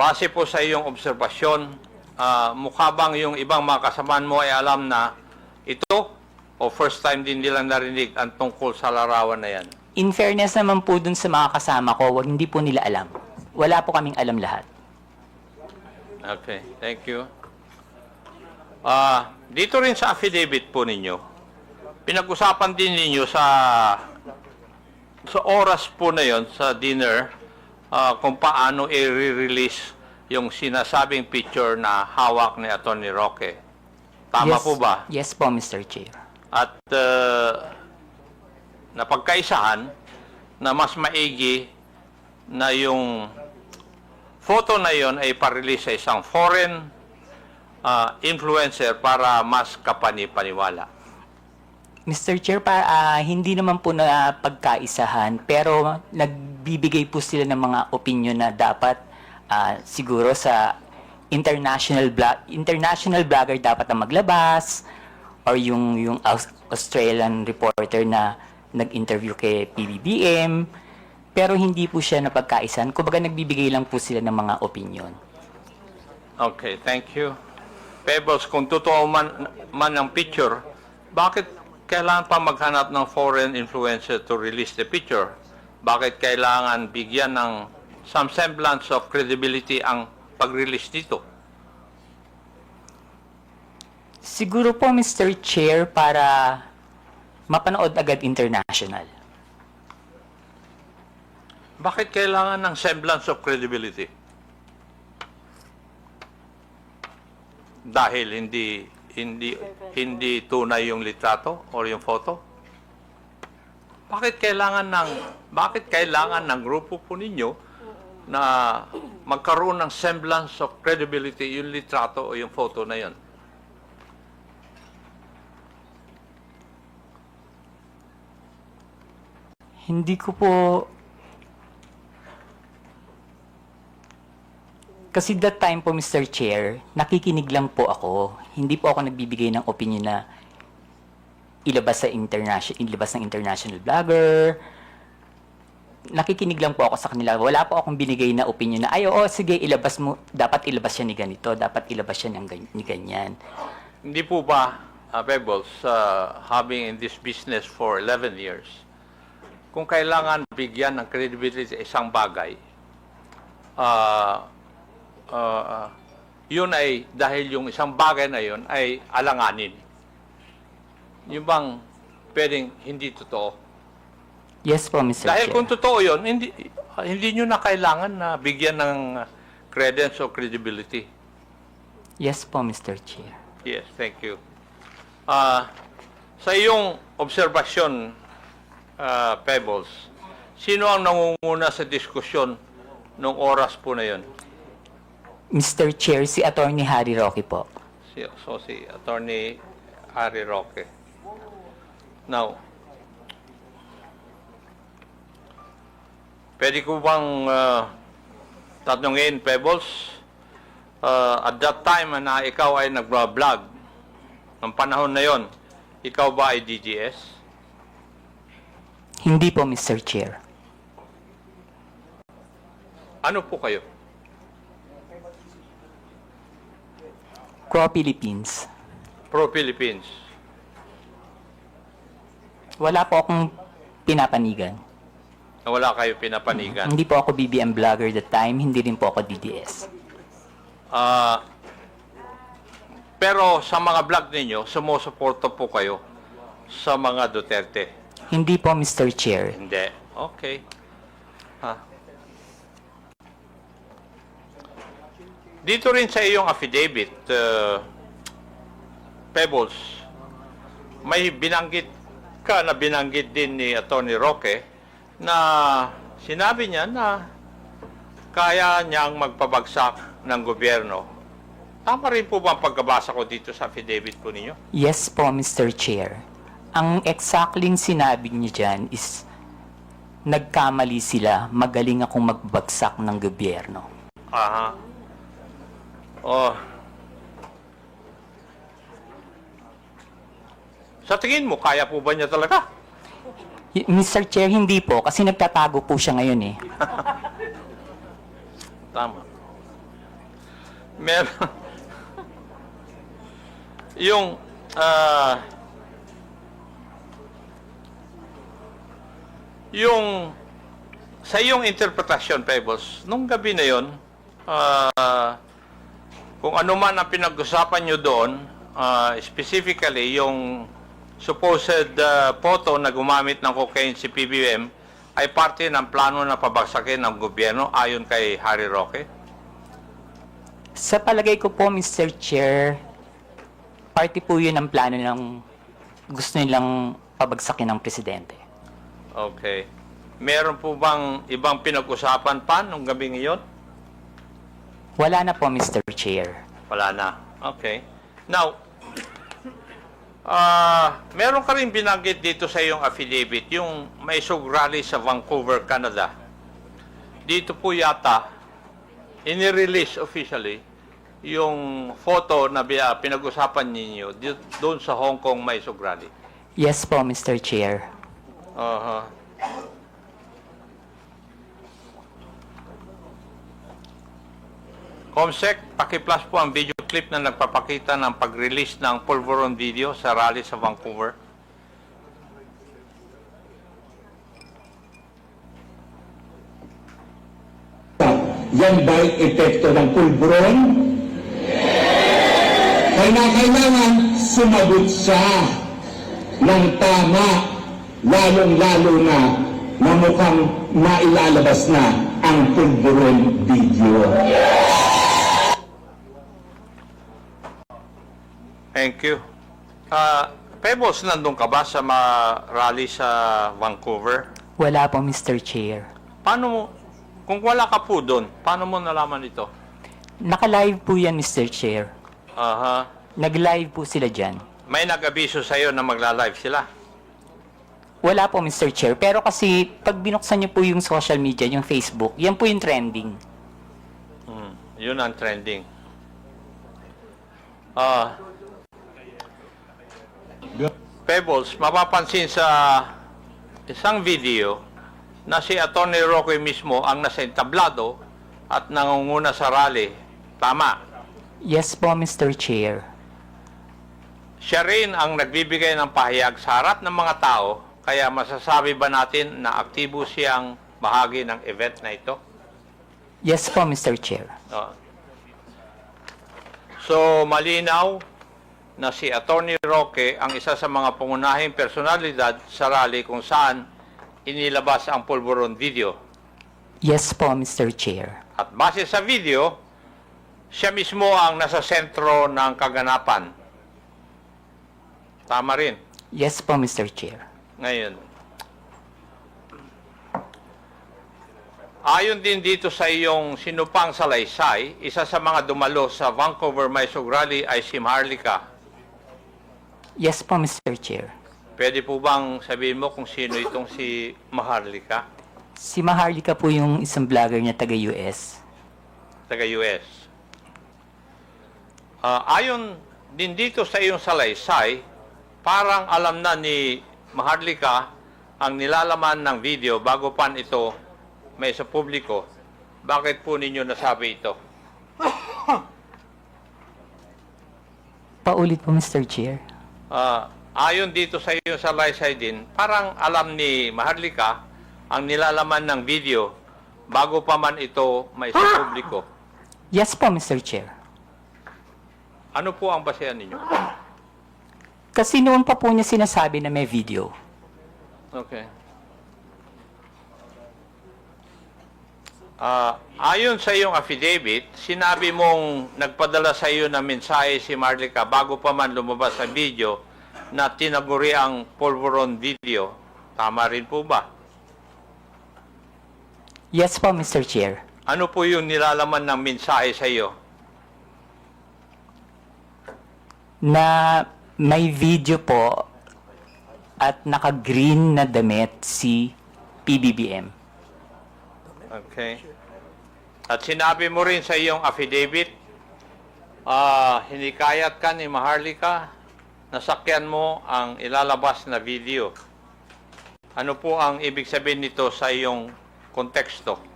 base po sa iyong obserbasyon, ah, mukha bang yung ibang mga kasamaan mo ay alam na ito o first time din nilang narinig ang tungkol sa larawan na yan? In fairness naman po dun sa mga kasama ko, wag hindi po nila alam. Wala po kaming alam lahat. Okay, thank you. Ah, dito rin sa affidavit po ninyo, pinag-usapan din ninyo sa sa oras po na yon sa dinner ah, kung paano i-release yung sinasabing picture na hawak ni Atty. Roque. Tama yes, po ba? Yes po, Mr. Chair. At uh, napagkaisahan na mas maigi na yung photo na yon ay parelease sa isang foreign uh, influencer para mas kapani-paniwala. Mr. Chair, pa, ah, hindi naman po na pagkaisahan, pero nagbibigay po sila ng mga opinion na dapat ah, siguro sa international blog, international blogger dapat ang maglabas or yung yung Aus- Australian reporter na nag-interview kay PBBM pero hindi po siya napagkaisan. Kumbaga nagbibigay lang po sila ng mga opinion. Okay, thank you. Pebbles, kung totoo man, man ang picture, bakit kailangan pa maghanap ng foreign influencer to release the picture? Bakit kailangan bigyan ng some semblance of credibility ang pag-release dito? Siguro po Mr. Chair para mapanood agad international. Bakit kailangan ng semblance of credibility? Dahil hindi hindi hindi tunay yung litrato or yung photo? Bakit kailangan ng bakit kailangan ng grupo po ninyo na magkaroon ng semblance of credibility yung litrato o yung photo na yon? Hindi ko po... Kasi that time po, Mr. Chair, nakikinig lang po ako. Hindi po ako nagbibigay ng opinion na ilabas sa international, ilabas ng international blogger. Nakikinig lang po ako sa kanila. Wala po akong binigay na opinion na, ay, oo, sige, ilabas mo, dapat ilabas siya ni ganito, dapat ilabas siya ng gan- ni ganyan. Hindi po ba, uh, Pebbles, uh, having in this business for 11 years, kung kailangan bigyan ng credibility sa isang bagay, uh, uh, yun ay dahil yung isang bagay na yun ay alanganin. Yung bang pwedeng hindi totoo? Yes po, Mr. Dahil Chair. kung totoo yun, hindi, hindi nyo na kailangan na bigyan ng credence o credibility. Yes po, Mr. Chair. Yes, thank you. Ah, sa iyong obserbasyon, ah, Pebbles, sino ang nangunguna sa diskusyon nung oras po na yon? Mr. Chair, si Attorney Harry Roque po. Si, so si Attorney Harry Roque. Now, pwede ko bang ah, tatanungin, Pebbles, ah, at that time na ikaw ay nag-vlog, ng panahon na yon, ikaw ba ay DGS? Hindi po, Mr. Chair. Ano po kayo? Crow Philippines. Pro-Philippines. Wala po akong pinapanigan. Na wala kayo pinapanigan. Hindi po ako BBM vlogger that time, hindi rin po ako DDS. Ah, pero sa mga vlog ninyo, sumusuporta po kayo sa mga Duterte. Hindi po, Mr. Chair. Hindi. Okay. Ha. Dito rin sa iyong affidavit, uh, Pebbles, may binanggit ka na binanggit din ni Attorney Roque na sinabi niya na kaya niyang magpabagsak ng gobyerno. Tama rin po ba ang pagkabasa ko dito sa affidavit po ninyo? Yes po, Mr. Chair. Ang exactly sinabi niya dyan is nagkamali sila, magaling akong magbagsak ng gobyerno. Aha. Oh. Sa tingin mo, kaya po ba niya talaga? Y- Mr. Chair, hindi po, kasi nagtatago po siya ngayon eh. Tama. meron yung ah yung sa iyong interpretasyon, Pebbles, nung gabi na yon, ah, kung ano man ang pinag-usapan nyo doon, ah, specifically yung supposed ah, photo na gumamit ng cocaine si PBM ay parte ng plano na pabagsakin ng gobyerno ayon kay Harry Roque? Sa palagay ko po, Mr. Chair, party po yun ang plano ng gusto nilang pabagsakin ng presidente. Okay. Meron po bang ibang pinag-usapan pa nung gabi ngayon? Wala na po, Mr. Chair. Wala na. Okay. Now, ah meron ka rin binanggit dito sa iyong affidavit, yung may rally sa Vancouver, Canada. Dito po yata, inirelease officially yung photo na ah, pinag-usapan ninyo doon sa Hong Kong may rally. Yes po, Mr. Chair. Aha. Comsec, paki-plus po ang video clip na nagpapakita ng pag-release ng Polvoron video sa rally sa Vancouver. Yan ba'y epekto ng pulburon? Kaya kailangan sumagot siya ng tama, lalong-lalo na na mukhang mailalabas na ang pulburon video. Thank you. Ah, Pebbles, nandun ka ba sa mga rally sa Vancouver? Wala po, Mr. Chair. Paano mo, kung wala ka po doon, paano mo nalaman ito? Naka-live po yan, Mr. Chair. Aha. Nag-live po sila dyan. May nag-abiso sa'yo na magla-live sila. Wala po, Mr. Chair. Pero kasi, pag binuksan niyo po yung social media, yung Facebook, yan po yung trending. Hmm, yun ang trending. Ah. Pebbles, mapapansin sa isang video na si Atty. Roque mismo ang nasa entablado at nangunguna sa rally. Tama. Yes po, Mr. Chair. Siya rin ang nagbibigay ng pahayag sa harap ng mga tao, kaya masasabi ba natin na aktibo siyang bahagi ng event na ito? Yes po, Mr. Chair. Oo. So, malinaw na si Attorney Roque ang isa sa mga pangunahing personalidad sa rally kung saan inilabas ang pulburon video. Yes po, Mr. Chair. At base sa video, siya mismo ang nasa sentro ng kaganapan. Tama rin. Yes po, Mr. Chair. Ngayon, ayon din dito sa iyong sinupang salaysay, isa sa mga dumalo sa Vancouver Mysog Rally ay si Maharlika. Yes po, Mr. Chair. Pwede po bang sabihin mo kung sino itong si Maharlika, Si Maharlika po yung isang vlogger niya taga-US. taga-US? Ah, ayon din dito sa iyong salaysay, parang alam na ni Maharlika ang nilalaman ng video bago pan ito may sa publiko. Bakit po ninyo nasabi ito? Paulit po, Mr. Chair. Ah, ayon dito sa iyo sa Laysay din, parang alam ni Maharlika ang nilalaman ng video bago pa man ito may sa publiko. Yes po, Mr. Chair. Ano po ang basehan ninyo? Kasi noon pa po niya sinasabi na may video. Okay. Ah, ayon sa iyong affidavit, sinabi mong nagpadala sa iyo ng mensahe si Marlica bago pa man lumabas ang video na tinaguri ang Polvoron video. Tama rin po ba? Yes po, Mr. Chair. Ano po yung nilalaman ng mensahe sa iyo? Na may video po at naka-green na damit si PBBM. Okay. At sinabi mo rin sa iyong affidavit, ah, hinikayat ka ni Maharlika, nasakyan mo ang ilalabas na video. Ano po ang ibig sabihin nito sa iyong konteksto?